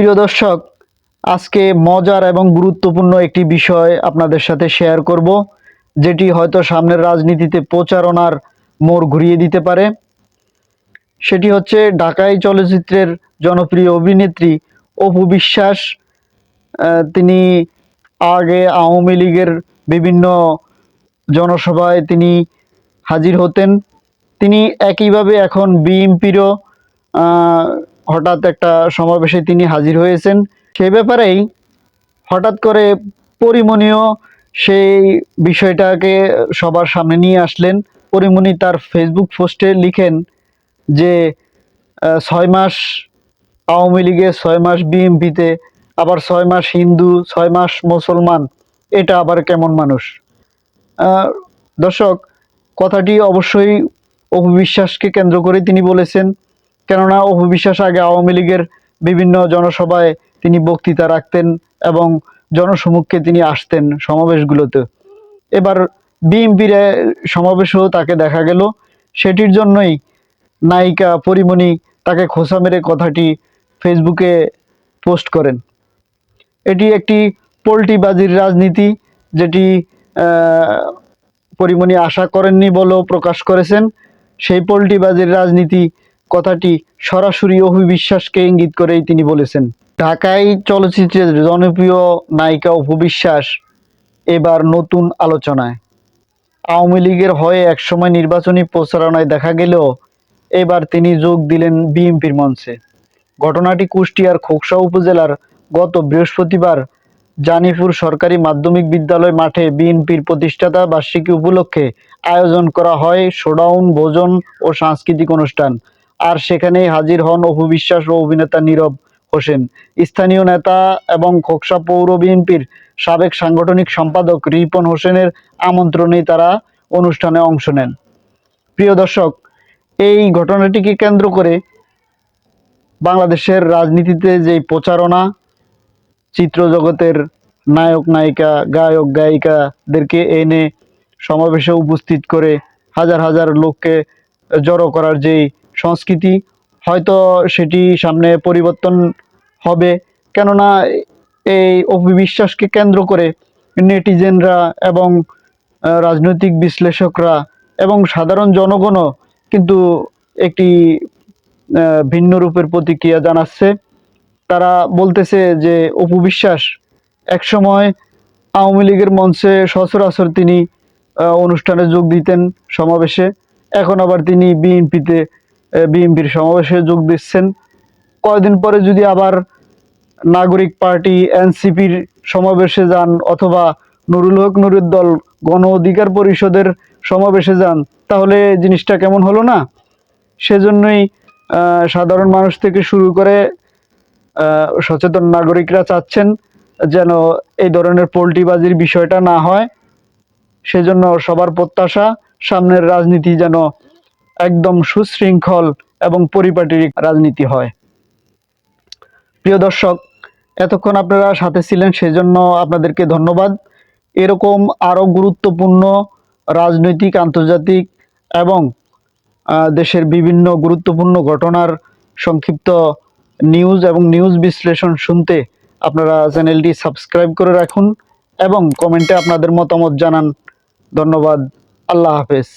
প্রিয় দর্শক, আজকে মজার এবং গুরুত্বপূর্ণ একটি বিষয় আপনাদের সাথে শেয়ার করব, যেটি হয়তো সামনের রাজনীতিতে প্রচারণার মোড় ঘুরিয়ে দিতে পারে। সেটি হচ্ছে ঢাকাই চলচ্চিত্রের জনপ্রিয় অভিনেত্রী অপু বিশ্বাস। তিনি আগে আওয়ামী লীগের বিভিন্ন জনসভায় তিনি হাজির হতেন। তিনি একইভাবে এখন বিএনপিরও হঠাৎ একটা সমাবেশে তিনি হাজির হয়েছেন। সে ব্যাপারেই হঠাৎ করে পরিমণিও সেই বিষয়টাকে সবার সামনে নিয়ে আসলেন। পরিমণি তার ফেসবুক পোস্টে লিখেন যে ছয় মাস আওয়ামী লীগে ছয় মাস বিএমপিতে আবার ছয় মাস হিন্দু, ছয় মাস মুসলমান, এটা আবার কেমন মানুষ? দর্শক, কথাটি অবশ্যই অপবিশ্বাসকে কেন্দ্র করে তিনি বলেছেন। কেননা অপবিশ্বাস আগে আওয়ামী লীগের বিভিন্ন জনসভায় তিনি বক্তৃতা রাখতেন এবং জনসমুখে তিনি আসতেন সমাবেশগুলোতে। এবার বিএনপির সমাবেশেও তাকে দেখা গেল। সেটির জন্যই নায়িকা পরিমণি তাকে খোসা মেরে কথাটি ফেসবুকে পোস্ট করেন। এটি একটি পোল্টিবাজির রাজনীতি, যেটি পরিমণি আশা করেননি বলেও প্রকাশ করেছেন। সেই পোল্টিবাজির রাজনীতি কথাটি সরাসরি অভিবিশ্বাসকে ইঙ্গিত করেই তিনি বলেছেন। ঢাকাই চলচ্চিত্রের জনপ্রিয় নায়িকা অপবিশ্বাস এবার নতুন আলোচনায়। আওয়ামী লীগের হয়ে একসময় নির্বাচনী প্রচারণায় দেখা গেলেও এবার তিনি যোগ দিলেন বিএনপির মঞ্চে। ঘটনাটি কুষ্টিয়ার খোকসা উপজেলার গত বৃহস্পতিবার জানিপুর সরকারি মাধ্যমিক বিদ্যালয় মাঠে বিএনপির প্রতিষ্ঠাতা বার্ষিকী উপলক্ষে আয়োজন করা হয় শোডাউন, ভোজন ও সাংস্কৃতিক অনুষ্ঠান। আর সেখানেই হাজির হন অপবিশ্বাস ও অভিনেতা নীরব হোসেন। স্থানীয় নেতা এবং খোকসা পৌর বিএনপির সাবেক সাংগঠনিক সম্পাদক রিপন হোসেনের আমন্ত্রণেই তারা অনুষ্ঠানে অংশ নেন। প্রিয় দর্শক, এই ঘটনাটিকে কেন্দ্র করে বাংলাদেশের রাজনীতিতে যে প্রচারণা চিত্র জগতের নায়ক, নায়িকা, গায়ক, গায়িকাদেরকে এনে সমাবেশে উপস্থিত করে হাজার হাজার লোককে জড়ো করার যেই সংস্কৃতি, হয়তো সেটি সামনে পরিবর্তন হবে। কেননা এই অভিবিশ্বাসকে কেন্দ্র করে নেটিজেনরা এবং রাজনৈতিক বিশ্লেষকরা এবং সাধারণ জনগণও কিন্তু একটি ভিন্ন রূপের প্রতিক্রিয়া জানাচ্ছে। তারা বলতেছে যে অপবিশ্বাস একসময় আওয়ামী লীগের মঞ্চে সচরাচর তিনি অনুষ্ঠানে যোগ দিতেন সমাবেশে। এখন আবার তিনি বিএনপিতে বিএনপির সমাবেশে যোগ দিচ্ছেন। কয়দিন পরে যদি আবার নাগরিক পার্টি, এনসিপির সমাবেশে যান অথবা নুরুল হক নুরুর দল, গণ অধিকার পরিষদের সমাবেশে যান, তাহলে জিনিসটা কেমন হলো না? সেজন্যই সাধারণ মানুষ থেকে শুরু করে সচেতন নাগরিকরা চাচ্ছেন যেন এই ধরনের পোল্ট্রিবাজির বিষয়টা না হয়। সেজন্য সবার প্রত্যাশা, সামনের রাজনীতি যেন একদম সুশৃঙ্খল এবং পরিপাটির রাজনীতি হয়। প্রিয় দর্শক, এতক্ষণ আপনারা সাথে ছিলেন, সেজন্য আপনাদেরকে ধন্যবাদ। এরকম আরও গুরুত্বপূর্ণ রাজনৈতিক, আন্তর্জাতিক এবং দেশের বিভিন্ন গুরুত্বপূর্ণ ঘটনার সংক্ষিপ্ত নিউজ এবং নিউজ বিশ্লেষণ শুনতে আপনারা চ্যানেলটি সাবস্ক্রাইব করে রাখুন এবং কমেন্টে আপনাদের মতামত জানান। ধন্যবাদ। আল্লাহ হাফেজ।